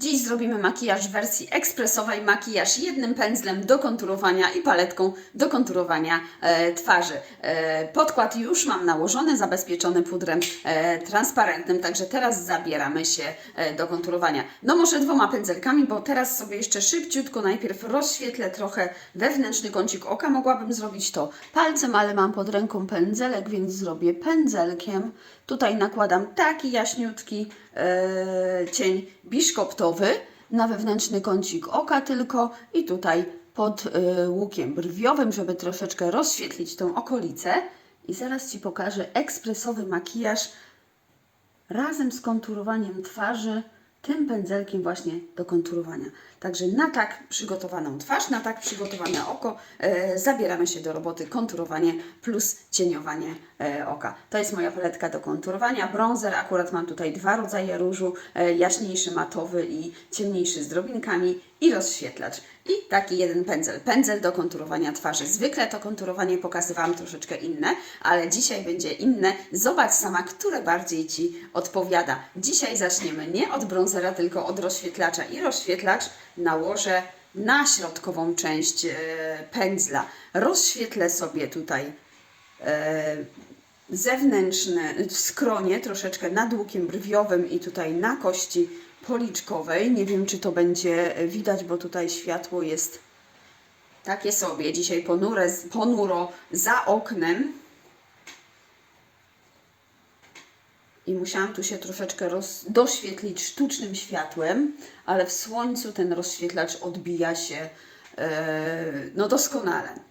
Dziś zrobimy makijaż w wersji ekspresowej, makijaż jednym pędzlem do konturowania i paletką do konturowania e, twarzy. E, podkład już mam nałożony, zabezpieczony pudrem e, transparentnym, także teraz zabieramy się e, do konturowania. No może dwoma pędzelkami, bo teraz sobie jeszcze szybciutko najpierw rozświetlę trochę wewnętrzny kącik oka. Mogłabym zrobić to palcem, ale mam pod ręką pędzelek, więc zrobię pędzelkiem. Tutaj nakładam taki jaśniutki e, cień biszkoptowy na wewnętrzny kącik oka tylko i tutaj pod e, łukiem brwiowym, żeby troszeczkę rozświetlić tą okolicę. I zaraz Ci pokażę ekspresowy makijaż razem z konturowaniem twarzy tym pędzelkiem właśnie do konturowania. Także na tak przygotowaną twarz, na tak przygotowane oko e, zabieramy się do roboty konturowanie plus cieniowanie oka. To jest moja paletka do konturowania. Bronzer, akurat mam tutaj dwa rodzaje różu, e, jaśniejszy matowy i ciemniejszy z drobinkami i rozświetlacz. I taki jeden pędzel, pędzel do konturowania twarzy. Zwykle to konturowanie pokazywałam troszeczkę inne, ale dzisiaj będzie inne. Zobacz sama, które bardziej Ci odpowiada. Dzisiaj zaczniemy nie od bronzera, tylko od rozświetlacza. I rozświetlacz nałożę na środkową część e, pędzla. Rozświetlę sobie tutaj e, zewnętrzne skronie, troszeczkę nad łukiem brwiowym i tutaj na kości policzkowej. Nie wiem, czy to będzie widać, bo tutaj światło jest takie sobie. Dzisiaj ponure, ponuro za oknem. I musiałam tu się troszeczkę roz, doświetlić sztucznym światłem, ale w słońcu ten rozświetlacz odbija się e, no doskonale.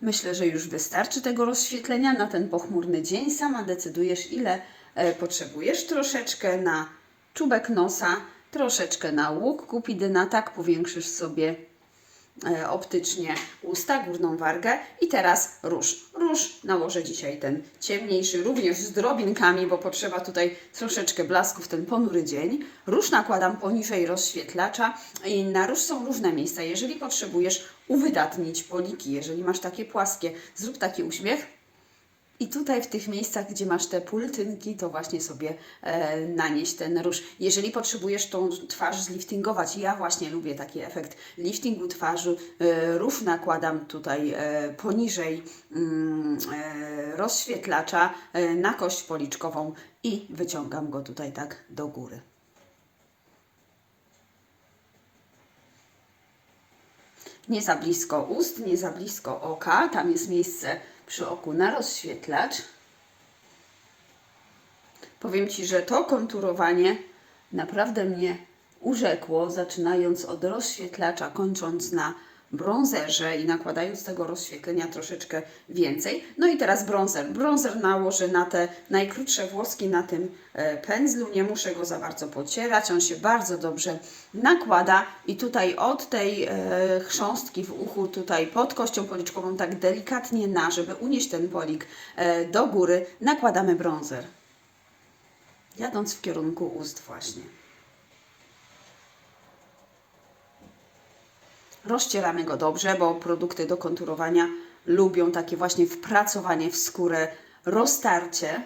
Myślę, że już wystarczy tego rozświetlenia na ten pochmurny dzień. Sama decydujesz, ile e, potrzebujesz. Troszeczkę na czubek nosa, troszeczkę na łuk kupidyna, tak powiększysz sobie optycznie usta, górną wargę i teraz róż. Róż nałożę dzisiaj ten ciemniejszy, również z drobinkami, bo potrzeba tutaj troszeczkę blasku w ten ponury dzień. Róż nakładam poniżej rozświetlacza i na róż są różne miejsca. Jeżeli potrzebujesz uwydatnić poliki, jeżeli masz takie płaskie, zrób taki uśmiech, i tutaj w tych miejscach, gdzie masz te pultynki, to właśnie sobie e, ten róż. Jeżeli potrzebujesz tą twarz zliftingować, ja właśnie lubię taki efekt liftingu twarzy, e, róż nakładam tutaj e, poniżej mm, e, rozświetlacza e, na kość policzkową i wyciągam go tutaj tak do góry. nie za blisko ust, nie za blisko oka. Tam jest miejsce przy oku na rozświetlacz. Powiem Ci, że to konturowanie naprawdę mnie urzekło, zaczynając od rozświetlacza, kończąc na bronzerze i nakładając tego rozświetlenia troszeczkę więcej. No i teraz bronzer. Bronzer nałożę na te najkrótsze włoski na tym e, pędzlu. Nie muszę go za bardzo pocierać. On się bardzo dobrze nakłada i tutaj od tej e, chrząstki w uchu, tutaj pod kością policzkową, tak delikatnie na, żeby unieść ten polik e, do góry, nakładamy bronzer. Jadąc w kierunku ust właśnie. Rozcieramy go dobrze, bo produkty do konturowania lubią takie właśnie wpracowanie w skórę, roztarcie.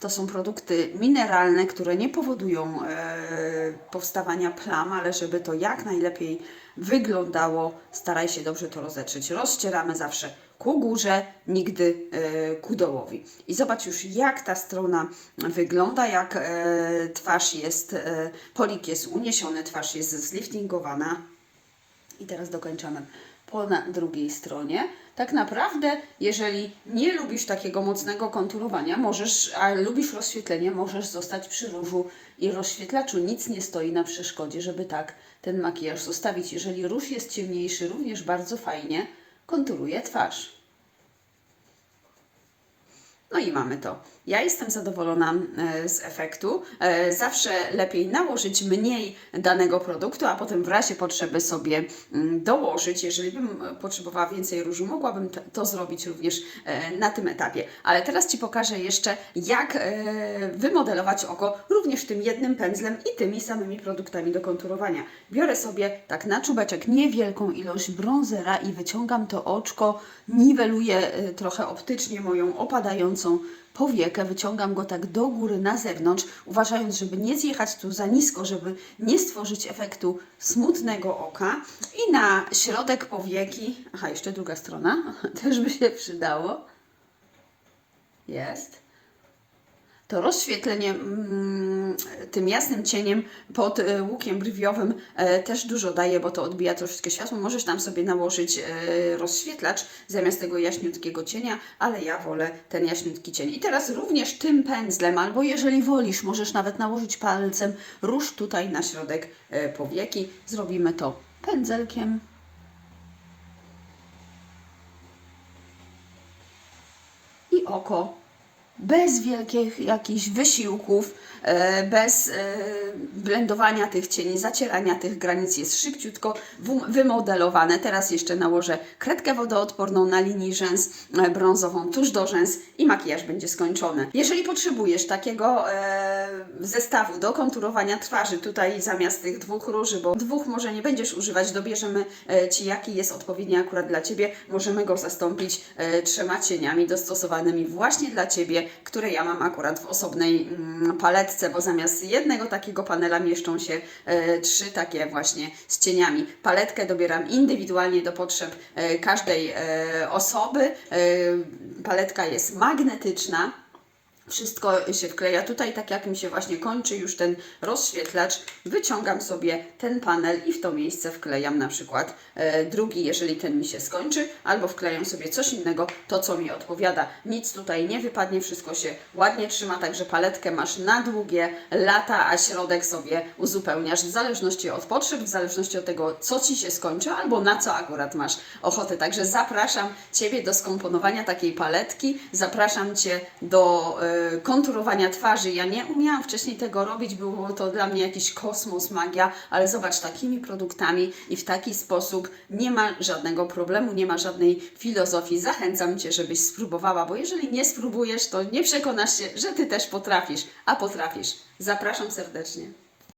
To są produkty mineralne, które nie powodują e, powstawania plam, ale żeby to jak najlepiej wyglądało, staraj się dobrze to rozetrzeć. Rozcieramy zawsze ku górze, nigdy e, ku dołowi. I zobacz już, jak ta strona wygląda, jak e, twarz jest, polik jest uniesiony, twarz jest zliftingowana. I teraz dokończamy po drugiej stronie. Tak naprawdę, jeżeli nie lubisz takiego mocnego konturowania, możesz, a lubisz rozświetlenie, możesz zostać przy różu i rozświetlaczu. Nic nie stoi na przeszkodzie, żeby tak ten makijaż zostawić. Jeżeli róż jest ciemniejszy, również bardzo fajnie konturuje twarz. No i mamy to. Ja jestem zadowolona e, z efektu. E, Zawsze lepiej nałożyć mniej danego produktu, a potem w razie potrzeby sobie mm, dołożyć. Jeżeli bym potrzebowała więcej różu, mogłabym to zrobić również e, na tym etapie. Ale teraz Ci pokażę jeszcze, jak e, wymodelować oko również tym jednym pędzlem i tymi samymi produktami do konturowania. Biorę sobie tak na czubeczek niewielką ilość bronzera i wyciągam to oczko, niweluję e, trochę optycznie moją opadającą powiekę, wyciągam go tak do góry na zewnątrz, uważając, żeby nie zjechać tu za nisko, żeby nie stworzyć efektu smutnego oka. I na środek powieki, aha, jeszcze druga strona, też by się przydało. Jest to rozświetlenie mm, tym jasnym cieniem pod e, łukiem brwiowym e, też dużo daje, bo to odbija troszeczkę światło. Możesz tam sobie nałożyć e, rozświetlacz zamiast tego jaśniutkiego cienia, ale ja wolę ten jaśniutki cień. I teraz również tym pędzlem, albo jeżeli wolisz, możesz nawet nałożyć palcem róż tutaj na środek powieki. Zrobimy to pędzelkiem. i oko bez wielkich jakichś wysiłków, e, bez e, blendowania tych cieni, zacierania tych granic jest szybciutko wymodelowane. Teraz jeszcze nałożę kredkę wodoodporną na linii rzęs e, brązową tuż do rzęs i makijaż będzie skończony. Jeżeli potrzebujesz takiego zestawu do konturowania twarzy, tutaj zamiast tych dwóch róży, bo dwóch może nie będziesz używać, dobierzemy Ci jaki jest odpowiedni akurat dla Ciebie, możemy go zastąpić trzema cieniami dostosowanymi właśnie dla Ciebie, które ja mam akurat w osobnej mm, paletce, bo zamiast jednego takiego panela mieszczą się e, trzy takie właśnie z cieniami. Paletkę dobieram indywidualnie do potrzeb e, każdej e, osoby. Paletka jest magnetyczna. Wszystko się wkleja tutaj, tak jak mi się właśnie kończy już ten rozświetlacz, wyciągam sobie ten panel i w to miejsce wklejam na przykład e, drugi, jeżeli ten mi się skończy, albo wklejam sobie coś innego, to co mi odpowiada. Nic tutaj nie wypadnie, wszystko się ładnie trzyma, także paletkę masz na długie lata, a środek sobie uzupełniasz w zależności od potrzeb, w zależności od tego, co Ci się skończy, albo na co akurat masz ochotę. Także zapraszam Ciebie do skomponowania takiej paletki, zapraszam Cię do e, konturowania twarzy. Ja nie umiałam wcześniej tego robić, było to dla mnie jakiś kosmos, magia, ale zobacz, takimi produktami i w taki sposób nie ma żadnego problemu, nie ma żadnej filozofii. Zachęcam Cię, żebyś spróbowała, bo jeżeli nie spróbujesz, to nie przekonasz się, że Ty też potrafisz, a potrafisz. Zapraszam serdecznie.